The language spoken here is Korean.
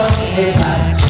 걱정해봤지